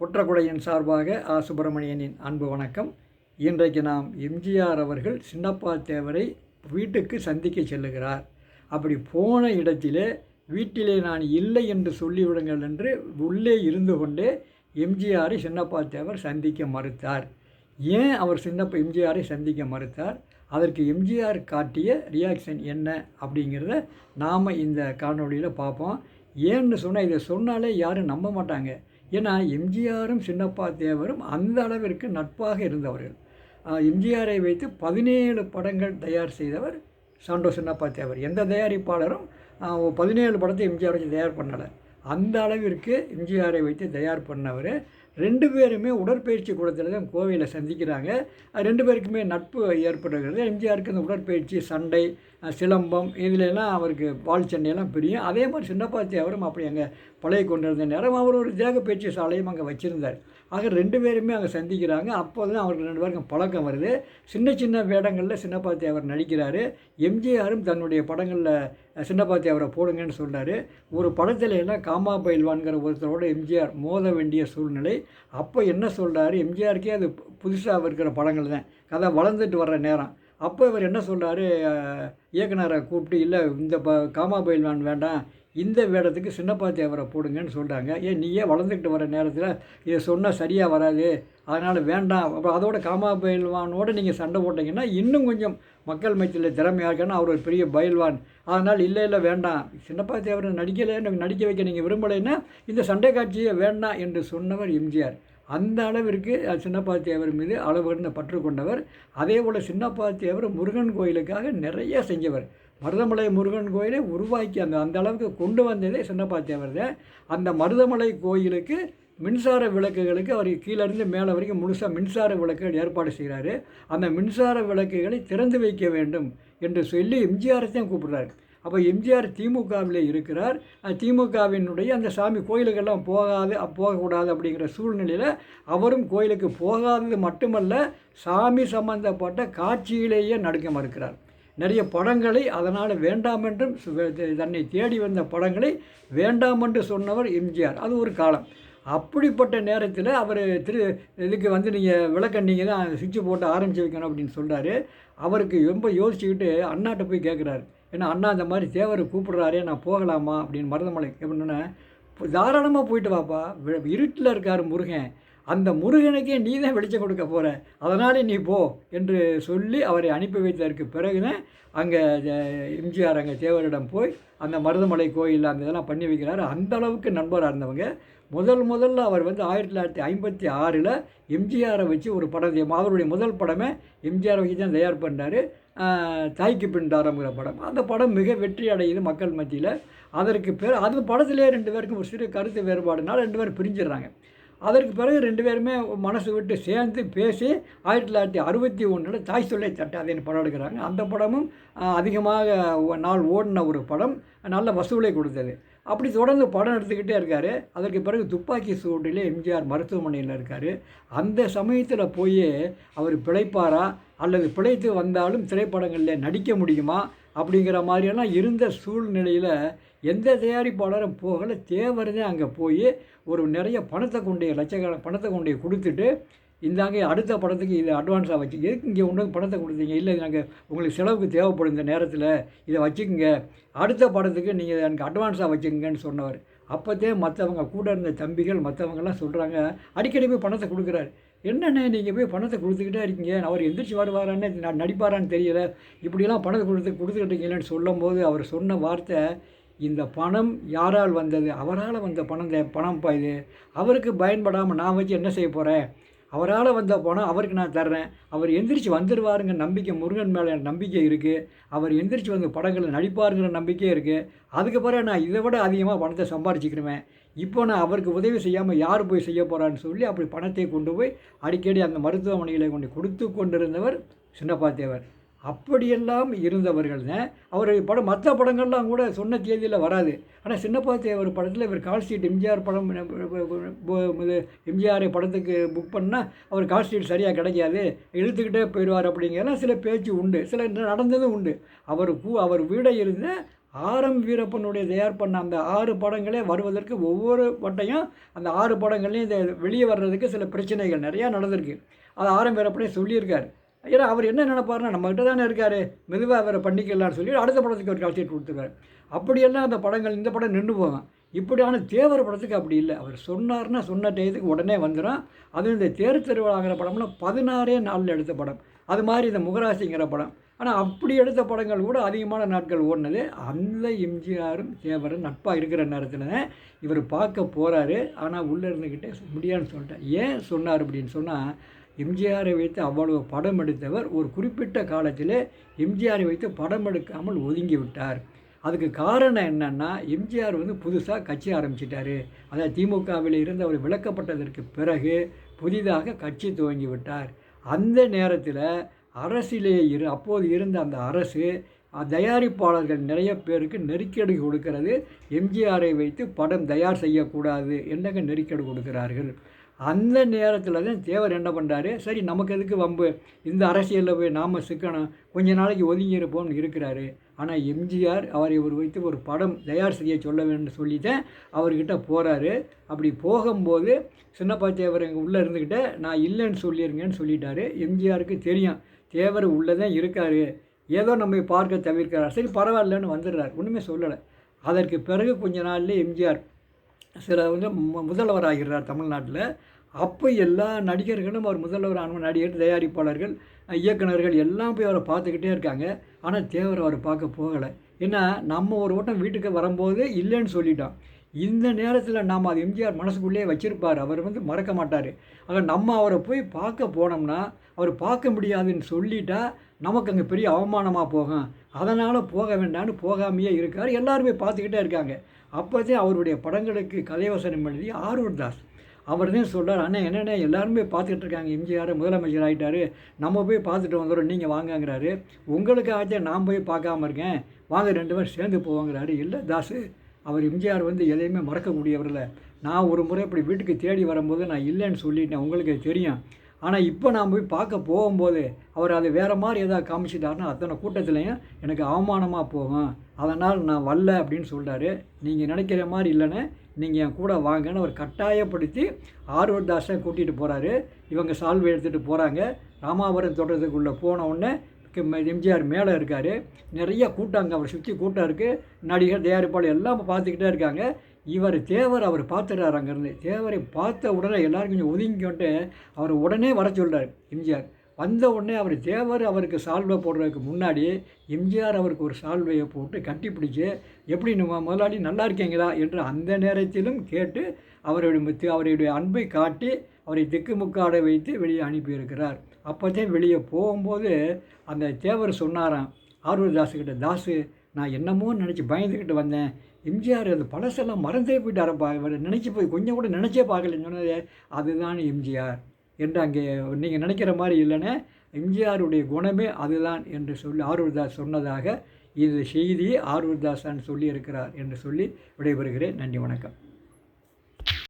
குற்றக்குடையின் சார்பாக ஆ. சுப்பிரமணியனின் அன்பு வணக்கம். இன்றைக்கு நாம் எம்ஜிஆர் அவர்கள் சின்னப்பா தேவரை வீட்டுக்கு சந்திக்க செல்லுகிறார். அப்படி போன இடத்திலே வீட்டிலே நான் இல்லை என்று சொல்லிவிடுங்கள் என்று உள்ளே இருந்து கொண்டே எம்ஜிஆரை சின்னப்பா தேவர் சந்திக்க மறுத்தார். ஏன் அவர் சின்னப்ப எம்ஜிஆரை சந்திக்க மறுத்தார்? அதற்கு எம்ஜிஆர் காட்டிய ரியாக்ஷன் என்ன அப்படிங்கிறத நாம் இந்த காணொலியில் பார்ப்போம். ஏன்னு சொன்னால் இதை சொன்னாலே யாரும் நம்ப மாட்டாங்க. ஏன்னா எம்ஜிஆரும் சின்னப்பா தேவரும் அந்த அளவிற்கு நட்பாக இருந்தவர்கள். எம்ஜிஆரை வைத்து பதினேழு படங்கள் தயார் செய்தவர் சாண்டோ சின்னப்பா தேவர். எந்த தயாரிப்பாளரும் பதினேழு படத்தை எம்ஜிஆர் வச்சு தயார் பண்ணலை. அந்த அளவிற்கு எம்ஜிஆரை வைத்து தயார் பண்ணவர் ரெண்டு பேருமே உடற்பயிற்சி கூடத்தில் தான் கோவையில் சந்திக்கிறாங்க. ரெண்டு பேருக்குமே நட்பு ஏற்படுகிறது. எம்ஜிஆருக்கு அந்த உடற்பயிற்சி சண்டை சிலம்பம் இதிலெல்லாம் அவருக்கு பால் சண்டையெல்லாம் பிரியும். அதே மாதிரி சின்னப்பாத்தி அவரும் அப்படி அங்கே பழகி கொண்டிருந்த நேரம் அவர் ஒரு தேக பயிற்சி சாலையும் அங்கே வச்சுருந்தார். ஆக ரெண்டு பேருமே அங்கே சந்திக்கிறாங்க. அப்போ தான் அவருக்கு ரெண்டு பேருக்கும் பழக்கம் வருது. சின்ன சின்ன வேடங்களில் சின்னப்பாத்தி அவர் நடிக்கிறாரு. எம்ஜிஆரும் தன்னுடைய படங்களில் சின்னப்பாத்தி அவரை போடுங்கன்னு சொன்னார் ஒரு படத்தில் எல்லாம் காமா பயில்வான்கிற ஒருத்தரோட எம்ஜிஆர் மோத வேண்டிய சூழ்நிலை. அப்போ என்ன சொல்கிறாரு எம்ஜிஆருக்கே அது புதுசாக இருக்கிற படங்கள் தான் கதை வளர்ந்துட்டு வர்ற நேரம். அப்போ இவர் என்ன சொல்கிறாரு இயக்குனரை கூப்பிட்டு இல்லை இந்த ப காமா பயில்வான் வேண்டாம். இந்த வேடத்துக்கு சின்னப்பா தேவரை போடுங்கன்னு சொல்கிறாங்க ஏன் நீயே வளர்ந்துக்கிட்டு வர நேரத்தில் இதை சொன்னால் சரியாக வராது. அதனால் வேண்டாம். அப்புறம் அதோட காமா பயில்வானோடு நீங்கள் சண்டை போட்டிங்கன்னா இன்னும் கொஞ்சம் மக்கள் மத்தியில் திறமையாக இருக்கணும். அவர் ஒரு பெரிய பயில்வான் அதனால் இல்லை இல்லை வேண்டாம். சின்னப்பா தேவரை நடிக்கலை நடிக்க வைக்க நீங்கள் விரும்பலைன்னா இந்த சண்டை காட்சியை வேண்டாம் என்று சொன்னவர் எம்ஜிஆர். அந்த அளவிற்கு சின்னப்பா தேவர் மீது அளவுகடந்த பற்று கொண்டவர். அதே போல் சின்னப்பா தேவர் முருகன் கோயிலுக்காக நிறைய செஞ்சவர். மருதமலை முருகன் கோயிலை உருவாக்கி அந்த அந்த அளவுக்கு கொண்டு வந்ததே சின்னப்பா அவர் தான் அந்த மருதமலை கோயிலுக்கு மின்சார விளக்குகளுக்கு அவர் கீழேருந்து மேலே வரைக்கும் முழுசாக மின்சார விளக்குகள் ஏற்பாடு செய்கிறாரு. அந்த மின்சார விளக்குகளை திறந்து வைக்க வேண்டும் என்று சொல்லி எம்ஜிஆரைத்தான் கூப்பிடுறாரு. அப்போ எம்ஜிஆர் திமுகவில் இருக்கிறார். திமுகவினுடைய அந்த சாமி கோயிலுக்கெல்லாம் போகாது போகக்கூடாது அப்படிங்கிற சூழ்நிலையில் அவரும் கோயிலுக்கு போகாதது மட்டுமல்ல சாமி சம்பந்தப்பட்ட காட்சியிலேயே நடுக்க மறுக்கிறார். நிறைய படங்களை அதனால் வேண்டாம் என்றும் சு- தன்னை தேடி வந்த படங்களை வேண்டாம் என்று சொன்னவர் எம்ஜிஆர். அது ஒரு காலம். அப்படிப்பட்ட நேரத்தில் அவர் திரு இதுக்கு வந்து நீங்கள் விளக்கண்டிங்க தான் சுவிட்சு போட்டு ஆரம்பிச்சு வைக்கணும் அப்படின்னு சொல்கிறாரு அவருக்கு ரொம்ப யோசிச்சுக்கிட்டு அண்ணாட்ட போய் கேட்குறாரு ஏன்னா அண்ணா இந்த மாதிரி தேவர் கூப்பிடுறாரே நான் போகலாமா? அப்படின்னு மருதமலை எப்படின்னா தாராளமாக போயிட்டு வாப்பா. இருட்டில் இருக்கார் முருகன். அந்த முருகனுக்கே நீ தான் வெளிச்சம் கொடுக்க போகிற அதனாலே நீ போ என்று சொல்லி அவரை அனுப்பி வைத்ததற்கு பிறகு தான் அங்கே எம்ஜிஆர் அங்கே தேவரிடம் போய் அந்த மருதமலை கோயில் அந்த இதெல்லாம் பண்ணி வைக்கிறாரு. அந்த அளவுக்கு நண்பராக இருந்தவங்க. முதல் முதல்ல அவர் வந்து ஆயிரத்தி தொள்ளாயிரத்தி ஐம்பத்தி ஆறில் எம்ஜிஆரை வச்சு ஒரு படம் அவருடைய முதல் படமே எம்ஜிஆரை வச்சு தான் தயார் பண்ணார். தாய்க்கு பின் தாரம்ங்கிற படம். அந்த படம் மிக வெற்றி அடையுது மக்கள் மத்தியில். அதற்கு பேர் அது படத்திலே ரெண்டு பேருக்கும் ஒரு சிறு கருத்து வேறுபாடுனால் ரெண்டு பேரும் பிரிஞ்சிடுறாங்க. அதற்கு பிறகு ரெண்டு பேருமே மனசு விட்டு சேர்ந்து பேசி ஆயிரத்தி தொள்ளாயிரத்தி அறுபத்தி ஒன்றில் தாய் சொல்லை தட்டாதேன்னு படம் எடுக்கிறாங்க. அந்த படமும் அதிகமாக நாள் ஓடின ஒரு படம். நல்ல வசூலை கொடுத்தது. அப்படி தொடர்ந்து படம் எடுத்துக்கிட்டே இருக்கார். அதற்கு பிறகு துப்பாக்கி சூட்டிலே எம்ஜிஆர் மருத்துவமனையில் இருக்கார். அந்த சமயத்தில் போய் அவர் பிழைப்பாரா? அல்லது பிழைத்து வந்தாலும் திரைப்படங்களில் நடிக்க முடியுமா அப்படிங்கிற மாதிரியெல்லாம் இருந்த சூழ்நிலையில் எந்த தயாரிப்பாளரும் போகலை. தேவரதே அங்கே போய் ஒரு நிறைய பணத்தை கொண்டே லட்சக்கண பணத்தை கொண்டே கொடுத்துட்டு இந்தாங்க அடுத்த படத்துக்கு இது அட்வான்ஸாக வச்சுங்க எதுக்கு இங்கே ஒன்று பணத்தை கொடுத்தீங்க? இல்லை நாங்கள் உங்களுக்கு செலவுக்கு தேவைப்படும் இந்த நேரத்தில் இதை வச்சுக்கோங்க. அடுத்த படத்துக்கு நீங்கள் எனக்கு அட்வான்ஸாக வச்சுக்கோங்கன்னு சொன்னவர். அப்போத்தே மற்றவங்க கூட இருந்த தம்பிகள் மற்றவங்கெல்லாம் சொல்கிறாங்க அடிக்கடி போய் பணத்தை கொடுக்குறாரு. என்னண்ணே நீங்கள் போய் பணத்தை கொடுத்துக்கிட்டே இருக்கீங்க? அவர் எந்திரிச்சு வருவாரான்னு நான் நடிப்பாரான்னு தெரியல. இப்படியெல்லாம் பணத்தை கொடுத்து கொடுத்துக்கிட்டு சொல்லும்போது அவர் சொன்ன வார்த்தை இந்த பணம் யாரால் வந்தது? அவரால் வந்த பணம் பணம் இது. அவருக்கு பயன்படாமல் நான் வச்சு என்ன செய்ய போகிறேன் அவரால் வந்த பணம் அவருக்கு நான் தர்றேன். அவர் எந்திரிச்சு வந்துடுவாருங்க நம்பிக்கை முருகன் மேலே நம்பிக்கை இருக்குது அவர் எந்திரிச்சு வந்து படங்களில் நடிப்பாருங்கிற நம்பிக்கை இருக்குது அதுக்கப்புறம் நான் இதை விட அதிகமாக பணத்தை சம்பாரிச்சுக்கிருவேன். இப்போ நான் அவருக்கு உதவி செய்யாமல் யார் போய் செய்ய போகிறான்னு சொல்லி அப்படி பணத்தை கொண்டு போய் அடிக்கடி அந்த மருத்துவமனைகளை கொண்டு கொடுத்து கொண்டிருந்தவர் சின்னப்பாத்தேவர் அப்படியெல்லாம் இருந்தவர்கள் தான் அவர் படம் மற்ற படங்கள்லாம் கூட சொன்ன தேதியில் வராது. ஆனால் சின்னப்பாத்தேவர் படத்தில் இவர் கால்ஷீட் எம்ஜிஆர் படம் எம்ஜிஆர் படத்துக்கு புக் பண்ணால் அவர் கால்ஷீட் சரியாக கிடைக்காது இழுத்துக்கிட்டே போயிடுவார் அப்படிங்கிறலாம் சில பேச்சு உண்டு சில நடந்ததும் உண்டு. அவர் கூ அவர் வீடை இருந்த ஆரம் வீரப்பனுடைய தயார் பண்ண அந்த ஆறு படங்களே வருவதற்கு ஒவ்வொரு வட்டையும் அந்த ஆறு படங்கள்லையும் இதை வெளியே வர்றதுக்கு சில பிரச்சனைகள் நிறையா நடந்திருக்கு. அது ஆரம் வீரப்பனே சொல்லியிருக்காரு. ஏன்னா அவர் என்ன நினைப்பார்னா நம்மகிட்ட தானே இருக்கார். மெதுவாக அவரை பண்ணிக்கலாம்னு சொல்லி அடுத்த படத்துக்கு ஒரு கால்ஷீட் கொடுத்துருவார் அப்படியெல்லாம் அந்த படங்கள் இந்த படம் நின்று போகும். இப்படியான தேவர் படத்துக்கு அப்படி இல்லை. அவர் சொன்னார்னா சொன்ன டயத்துக்கு உடனே வந்துடும் அதுவும் இந்த தேர் திருவிழாங்கிற படம்னா பதினாறே நாளில் எடுத்த படம். அது மாதிரி இந்த முகராசிங்கிற படம். ஆனால் அப்படி எடுத்த படங்கள் கூட அதிகமான நாட்கள் ஓடினது. அந்த எம்ஜிஆரும் தேவரும் நட்பாக இருக்கிற நேரத்தில் இவர் பார்க்க போகிறாரு ஆனால் உள்ளே இருந்துக்கிட்டே முடியாதுன்னு சொல்லிட்டேன். ஏன் சொன்னார் அப்படின்னு சொன்னால் எம்ஜிஆரை வைத்து அவ்வளவு படம் எடுத்தவர் ஒரு குறிப்பிட்ட காலத்தில் எம்ஜிஆரை வைத்து படம் எடுக்காமல் ஒதுங்கி விட்டார். அதுக்கு காரணம் என்னென்னா எம்ஜிஆர் வந்து புதுசாக கட்சி ஆரம்பிச்சிட்டாரு. அதாவது திமுகவில் இருந்து அவர் விளக்கப்பட்டதற்கு பிறகு புதிதாக கட்சி துவங்கி விட்டார். அந்த நேரத்தில் அரசிலே இரு அப்போது இருந்த அந்த அரசு தயாரிப்பாளர்கள் நிறைய பேருக்கு நெருக்கடி கொடுக்கிறது. எம்ஜிஆரை வைத்து படம் தயார் செய்யக்கூடாது என்னங்க நெருக்கடி கொடுக்கிறார்கள். அந்த நேரத்தில் தான் தேவர் என்ன பண்ணுறாரு சரி நமக்கு எதுக்கு வம்பு? இந்த அரசியலில் போய் நாம் சிக்கணும். கொஞ்ச நாளைக்கு ஒதுங்கிருப்போம்னு இருக்கிறாரு. ஆனால் எம்ஜிஆர் அவரை இவர் வைத்து ஒரு படம் தயார் செய்ய சொல்ல வேண்டும் சொல்லி தான் அவர்கிட்ட போகிறாரு அப்படி போகும்போது சின்னப்பா தேவர் எங்கள் உள்ளே இருந்துக்கிட்ட நான் இல்லைன்னு சொல்லிடுங்கன்னு சொல்லிட்டாரு. எம்ஜிஆருக்கு தெரியும். தேவர் உள்ளே தான் இருக்கார். ஏதோ நம்ம பார்க்க தவிர்க்கிறார். சரி பரவாயில்லன்னு வந்துடுறார். ஒன்றுமே சொல்லலை. அதற்கு பிறகு கொஞ்ச நாள்லேயே எம்ஜிஆர் சில வந்து முதல்வர் ஆகிறார் தமிழ்நாட்டில். அப்போ எல்லா நடிகர்களும் அவர் முதல்வர் ஆன நடிகர் தயாரிப்பாளர்கள் இயக்குநர்கள் எல்லாம் போய் அவரை பார்த்துக்கிட்டே இருக்காங்க. ஆனால் தேவர் அவர் பார்க்க போகலை. ஏன்னா நம்ம ஒரு ஓட்டம் வீட்டுக்கு வரும்போது இல்லைன்னு சொல்லிட்டான். இந்த நேரத்தில் நாம் அது எம்ஜிஆர் மனசுக்குள்ளே வச்சுருப்பார். அவர் வந்து மறக்க மாட்டார். ஆக நம்ம அவரை போய் பார்க்க போனோம்னா அவர் பார்க்க முடியாதுன்னு சொல்லிட்டா நமக்கு அங்கே பெரிய அவமானமாக போகும். அதனால் போக வேண்டாம்னு போகாமையே இருக்கார். எல்லாருமே பார்த்துக்கிட்டே இருக்காங்க. அப்போதே அவருடைய படங்களுக்கு கலைவசனம் எழுதி ஆரூர் தாஸ் அவர் தான் சொல்கிறார் அண்ணன் என்னென்ன எல்லாருமே பார்த்துட்டு இருக்காங்க. எம்ஜிஆர் முதலமைச்சர் ஆகிட்டார் நம்ம போய் பார்த்துட்டு வந்துடும் நீங்கள் வாங்கங்கிறாரு. உங்களுக்கு ஆச்சா நான் போய் பார்க்காம இருக்கேன். வாங்க ரெண்டு பேரும் சேர்ந்து போவாங்கிறாரு. இல்லை தாஸு அவர் எம்ஜிஆர் வந்து எதையுமே மறக்கக்கூடியவரில். நான் ஒரு முறை இப்படி வீட்டுக்கு தேடி வரும்போது நான் இல்லைன்னு சொல்லிட்டேன். உங்களுக்கு தெரியும். ஆனால் இப்போ நான் போய் பார்க்க போகும்போது அவர் அதை வேறு மாதிரி எதாவது காமிச்சிட்டாருன்னா அத்தனை கூட்டத்துலேயும் எனக்கு அவமானமாக போகும். அதனால் நான் வரல அப்படின்னு சொல்கிறாரு நீங்கள் நினைக்கிற மாதிரி இல்லைன்னு நீங்கள் என் கூட வாங்கன்னு அவர் கட்டாயப்படுத்தி ஆர்வர்தாஸை கூட்டிகிட்டு போகிறாரு இவங்க சால்வை எடுத்துகிட்டு போகிறாங்க ராமாபுரம் தோட்டத்துக்குள்ளே போன உடனே எம்ஜிஆர் மேலே இருக்கார். நிறைய கூட்டம் அங்கே அவரை சுற்றி கூட்டம் இருக்குது நடிகர் தயாரிப்பாளர் எல்லாம் பார்த்துக்கிட்டே இருக்காங்க. இவர் தேவர் அவர் பார்த்துறாரு அங்கேருந்து. தேவரை பார்த்த உடனே எல்லோரும் கொஞ்சம் ஒதுங்கிட்டு அவர் உடனே வர சொல்கிறார் எம்ஜிஆர். வந்த உடனே அவர் தேவர் அவருக்கு சால்வை போடுறதுக்கு முன்னாடி எம்ஜிஆர் அவருக்கு ஒரு சால்வையை போட்டு கட்டி பிடிச்சி எப்படி நம்ம முதலாளி நல்லா இருக்கீங்களா? என்று அந்த நேரத்திலும் கேட்டு அவருடைய அவருடைய அன்பை காட்டி அவரை திக்குமுக்காட வைத்து வெளியே அனுப்பியிருக்கிறார். அப்போதே வெளியே போகும்போது அந்த தேவர் சொன்னாராம் ஆர்வதாஸுக்கிட்ட தாஸுக்கிட்ட நான் என்னமோ நினச்சி பயந்துக்கிட்டு வந்தேன். எம்ஜிஆர் அந்த பழசெல்லாம் மறந்தே போயிட்டாரப்பா. இவர் நினச்சி போய் கொஞ்சம் கூட நினச்சே பார்க்கலன்னு சொன்னது அதுதான் எம்ஜிஆர் என்று அங்கே நீங்கள் நினைக்கிற மாதிரி இல்லைன்னா எம்ஜிஆருடைய குணமே அதுதான் என்று சொல்லி ஆர்வர்தாஸ் சொன்னதாக இந்த செய்தி ஆரூர்தாசான் சொல்லியிருக்கிறார் என்று சொல்லி விடைபெறுகிறேன். நன்றி வணக்கம்.